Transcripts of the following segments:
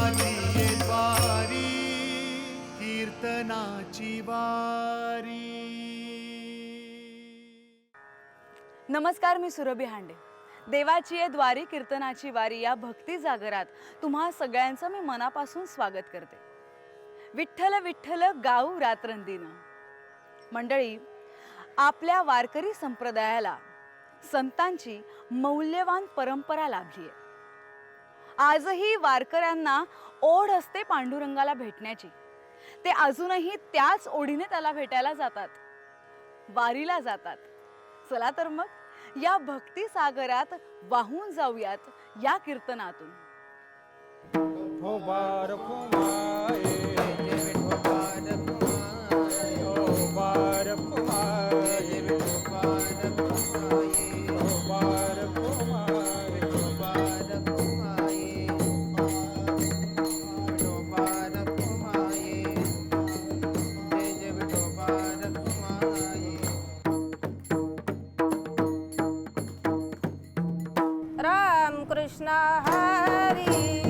आली द्वारी कीर्तनाची वारी. नमस्कार मी सुरभी हांडे. देवाची आहे द्वारी कीर्तनाची वारी या भक्ती जागरात तुम्हा सगळ्यांचं मी मनापासून स्वागत करते. विठ्ठल विठ्ठल गाऊ रात्रंदीनं. मंडळी आपल्या वारकरी संप्रदायाला संतांची मौल्यवान परंपरा लाभली आहे. आजही वारकऱ्यांना ओढ असते पांडुरंगाला भेटण्याची. ते अजूनही त्याच ओढीने त्याला भेटायला जातात. वारीला जातात. चला तर मग या भक्ती सागरात वाहून जाऊयात या कीर्तनातून. Krishna Hari.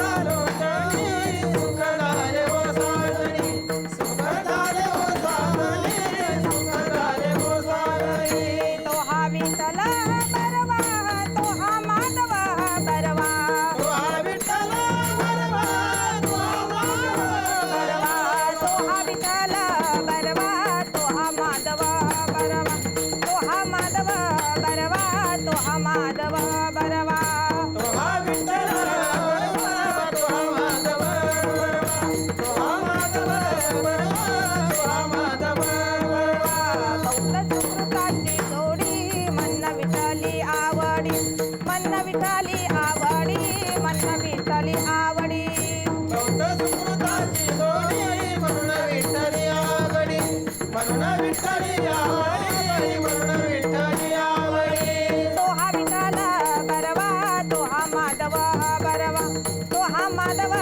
மாதவா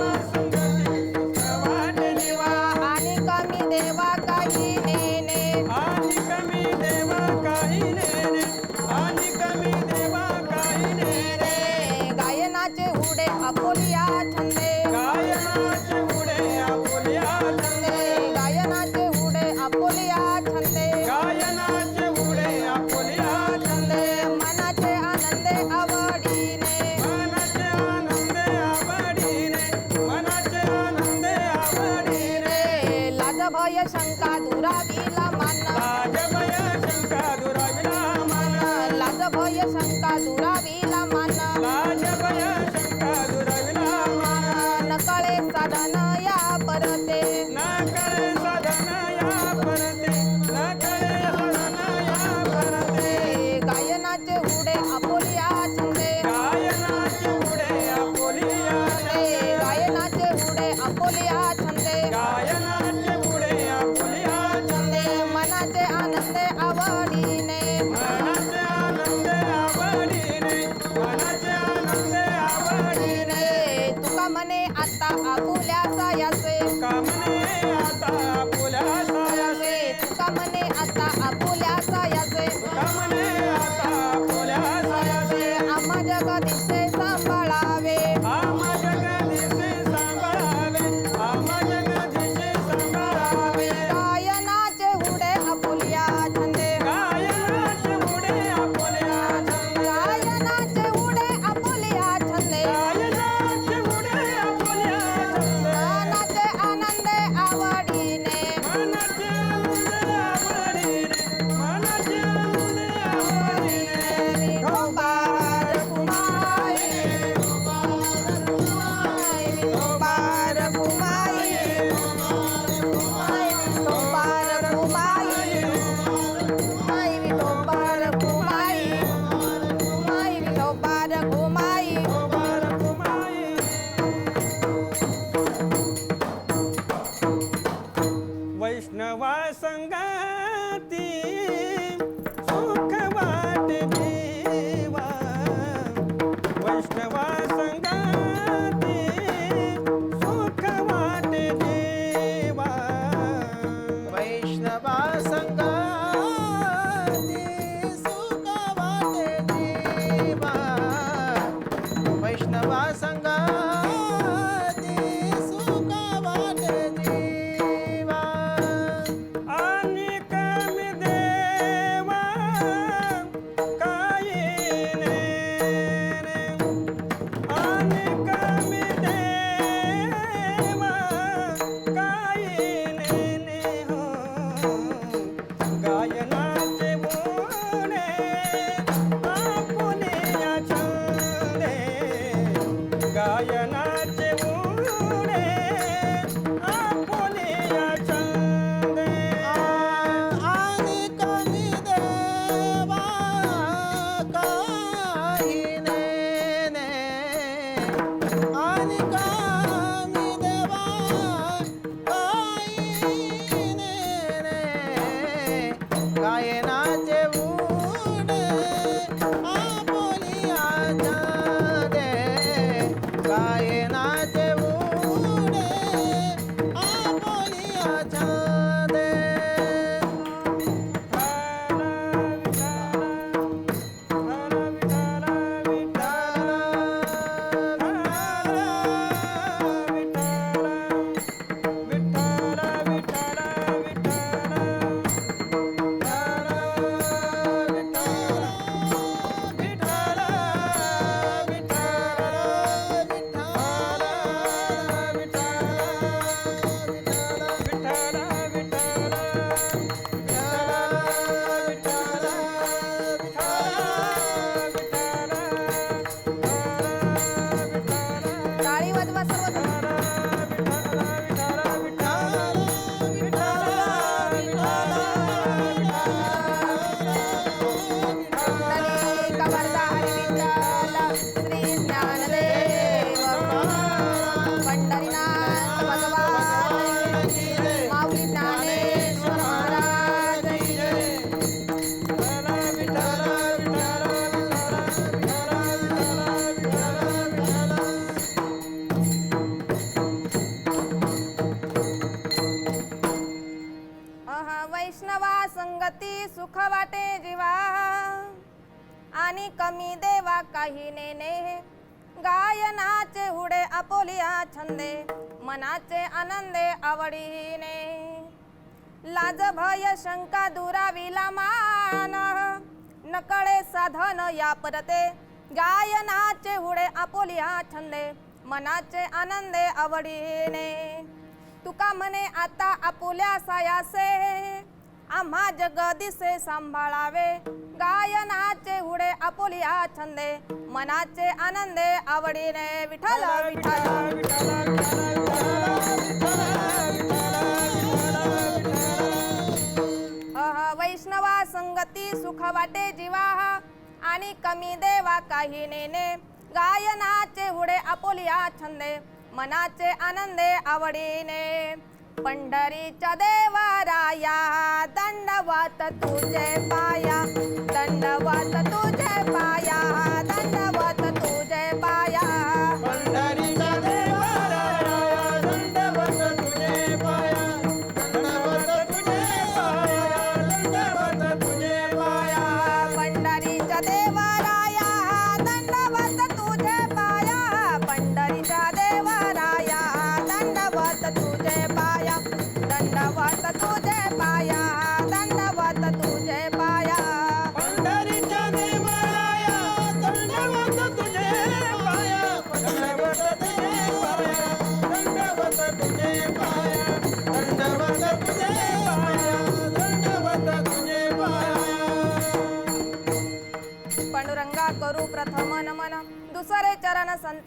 பயனா वाटे जीवा. आणि कमी देवा काही नेने गायनाचे हुडे अपोलिया छंदे. मनाचे आनंदे आवडीने. लाज भय शंका दुराविला मान. नकळे साधन या परते. गायनाचे हुडे अपोलिया छंदे. मनाचे आनंदे आवडीने. तुका म्हणे आता आपुल्या सायासे. आम्हा जग दिसे सांभाळावे. गायनाचे हुडे आपुलिया छंदे मनाचे आनंदे आवडीने विठ्ठल विठ्ठल. वैष्णवा संगती सुख वाटे जीवा. आणि कमी देवा काही नेने गायनाचे हुडे आपुलिया छंदे मनाचे आनंदे आवडीने. पंढरीच्या देवाराया दंडवात तुझे पाया. दंडवात तुझे पाया. दंडवात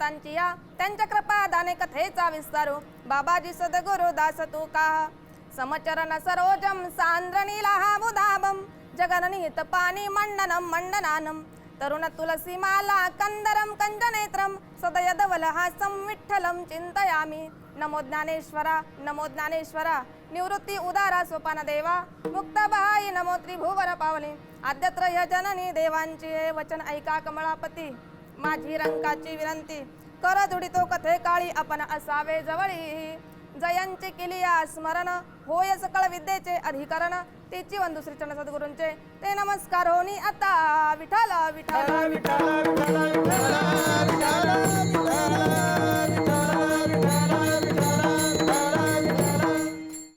संतांची या. त्यांच्या कृपा दाने कथेचा विस्तारू. बाबाजी सदगुरु दास तू का? समचरण सरोजम सांद्रणीला बुधाबम जगननिहित पाणी मंडनम मंडनानम. तरुण तुलसी माला कंदरम कंजनेत्रम. सदयदवलहासं विठ्ठलं चिंतयामी नमो ज्ञानेश्वरा नमो ज्ञानेश्वरा. निवृत्ती उदारा सोपानदेवा देवा. मुक्त बहाई नमो त्रिभुवन पावले. आद्यत्र ह्य जननी देवांची हे वचन ऐका कमळापती. माझी रंकाची विनंती. कर जुडितो कथे काळी आपण असावे जवळी. जयांचे केली या स्मरण होय सकळ विद्येचे अधिकरण. तिची वंदू श्री चंद्र सद्गुरूंचे ते नमस्कार होनी आता विठाल विठाल विठाल विठाल विठाल विठाल